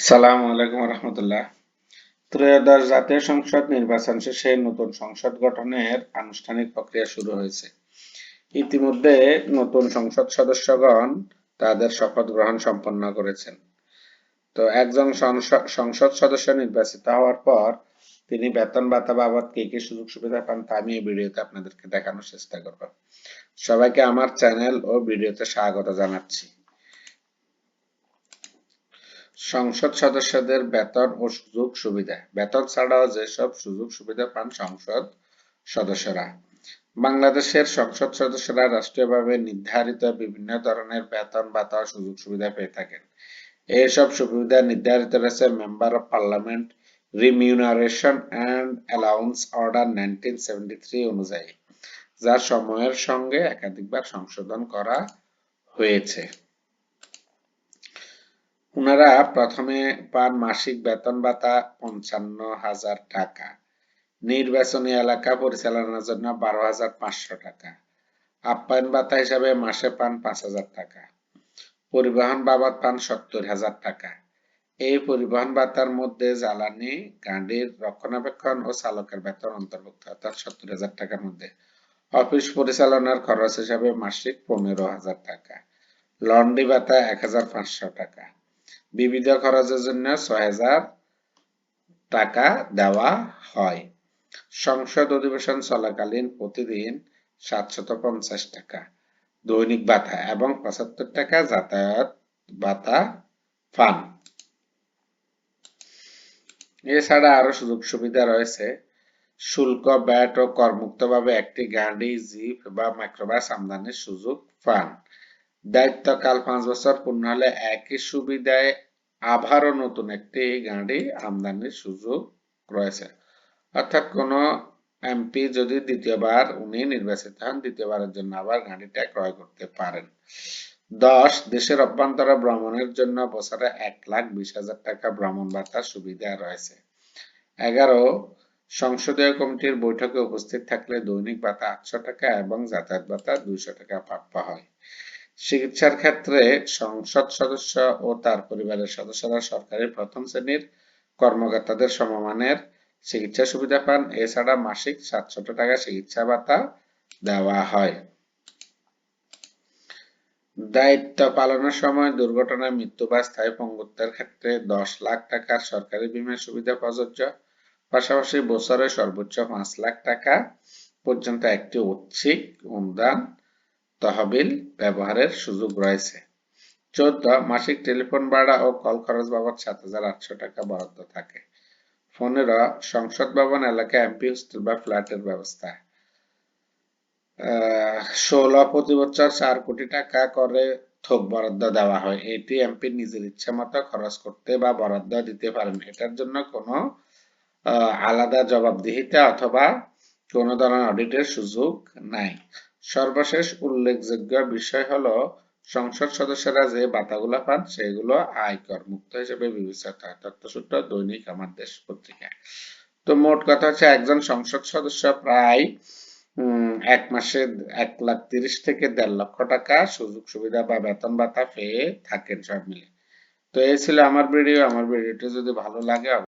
সালাম আলাইকুম রহমতুল্লাহ। ত্রয়োদশ জাতীয় সংসদ নির্বাচন শেষে নতুন সংসদ গঠনের আনুষ্ঠানিক প্রক্রিয়া শুরু হয়েছে। ইতিমধ্যে নতুন সংসদ সদস্যগণ তাদের শপথ গ্রহণ সম্পন্ন করেছেন। তো একজন সংসদ সদস্য নির্বাচিত হওয়ার পর তিনি বেতন ভাতা বাবদ কি কি সুযোগ সুবিধা পান তা আমি এই ভিডিওতে আপনাদেরকে দেখানোর চেষ্টা করব। সবাইকে আমার চ্যানেল ও ভিডিওতে স্বাগত জানাচ্ছি। সংসদ সদস্যদের বেতন ও সুযোগ সুবিধা। বেতন ছাড়াও যেসব সুযোগ সুবিধা পান সংসদ সদস্যরা। বাংলাদেশের সংসদ সদস্যরা রাষ্ট্রীয়ভাবে নির্ধারিত বিভিন্ন ধরনের বেতন ভাতা সুযোগ সুবিধা পেয়ে থাকেন। এইসব সুবিধা নির্ধারিত রয়েছে member of parliament remuneration and allowance order nineteen অনুযায়ী যা সময়ের সঙ্গে একাধিকবার সংশোধন করা হয়েছে। ওনারা প্রথমে পান মাসিক বেতন ভাতা পঞ্চান্ন হাজার টাকা। নির্বাচনী এলাকা পরিচালনার জন্য বারো হাজার পাঁচশো টাকা। আপ্যায়ন ভাতা হিসাবে মাসে পান পাঁচ হাজার টাকা। পরিবহন বাবদ পান সত্তর হাজার টাকা। এই পরিবহন ভাতার মধ্যে জ্বালানি, গাড়ির রক্ষণাবেক্ষণ ও চালকের বেতন অন্তর্ভুক্ত, অর্থাৎ সত্তর হাজার টাকার মধ্যে। অফিস পরিচালনার খরচ হিসাবে মাসিক পনেরো হাজার টাকা। লন্ড্রি ভাতা এক হাজার পাঁচশো টাকা। বিবিধ খরচের জন্য ছয় হাজার টাকা দেওয়া হয়। সংসদ অধিবেশন চলাকালীন প্রতিদিন সাতশত পঞ্চাশ টাকা দৈনিক ভাতা এবং পঁচাত্তর টাকা যাতায়াত ভাতা পান। এছাড়া আরও সুযোগ সুবিধা রয়েছে। শুল্ক ব্যাট ও করমুক্তভাবে একটি গাড়ি জিপ বা মাইক্রোবাস আমদানির সুযোগ পান। দায়িত্বকাল পাঁচ বছর পূর্ণ হলে একই সুবিধায় আবারও নতুন একটি গাড়ি আমদানির সুযোগ রয়েছে। অর্থাৎ কোন এমপি যদি দ্বিতীয়বার উনি নির্বাচিত হন, দ্বিতীয়বারের জন্য আবার গাড়িটা ক্রয় করতে পারেন। দশ, দেশের অভ্যন্তরে ভ্রমণের জন্য বছরে এক লাখ বিশ হাজার টাকা ভ্রমণ ভাতার সুবিধা রয়েছে। এগারো, সংসদীয় কমিটির বৈঠকে উপস্থিত থাকলে দৈনিক ভাতা আটশো টাকা এবং যাতায়াত ভাতা দুইশো টাকা প্রাপ্য হয়। চিকিৎসার ক্ষেত্রে সংসদ সদস্য ও তার পরিবারের সদস্যরা সরকারি প্রথম শ্রেণির কর্মকর্তাদের সমমানের চিকিৎসা সুবিধা পান। এছাড়া মাসিক সাতশত টাকা চিকিৎসা ভাতা দেওয়া হয়। দায়িত্ব পালনের সময় দুর্ঘটনায় মৃত্যু বা স্থায়ী পঙ্গুত্বের ক্ষেত্রে দশ লাখ টাকার সরকারি বীমা সুবিধা প্রযোজ্য। পাশাপাশি বছরে সর্বোচ্চ পাঁচ লাখ টাকা পর্যন্ত একটি ঐচ্ছিক অনুদান তহবিল ব্যবহারের সুযোগ রয়েছে। চোদ্দ, মাসিক টেলিফোন ভাড়া ও কল খরচ বাবদ সাত হাজার আটশো টাকা বরাদ্দ থাকে। পনেরো, সংসদ ভবন এলাকায় এমপি হোস্টেল বা ফ্ল্যাটের ব্যবস্থা। ষোলো, প্রতি বছর চার কোটি টাকা করে থোক বরাদ্দ দেওয়া হয়। এটি এমপি নিজের ইচ্ছা মতো খরচ করতে বা বরাদ্দ দিতে পারেন। এটার জন্য কোনো আলাদা জবাবদিহিতা অথবা কোনো ধরনের অডিটের সুযোগ নাই। সর্বশেষ উল্লেখযোগ্য বিষয় হলো, সংসদ সদস্যরা যে ভাতাগুলো পান, সেগুলো আয়কর মুক্ত হিসেবে বিবেচিত হয়। তথ্যসূত্র দৈনিক আমার দেশ পত্রিকা। তো মোট কথা হচ্ছে, একজন সংসদ সদস্য প্রায় এক মাসে এক লাখ তিরিশ থেকে দেড় লক্ষ টাকা সুযোগ সুবিধা বা বেতন ভাতা পেয়ে থাকেন সব মিলে। তো এই ছিল আমার ভিডিও। আমার ভিডিওটি যদি ভালো লাগে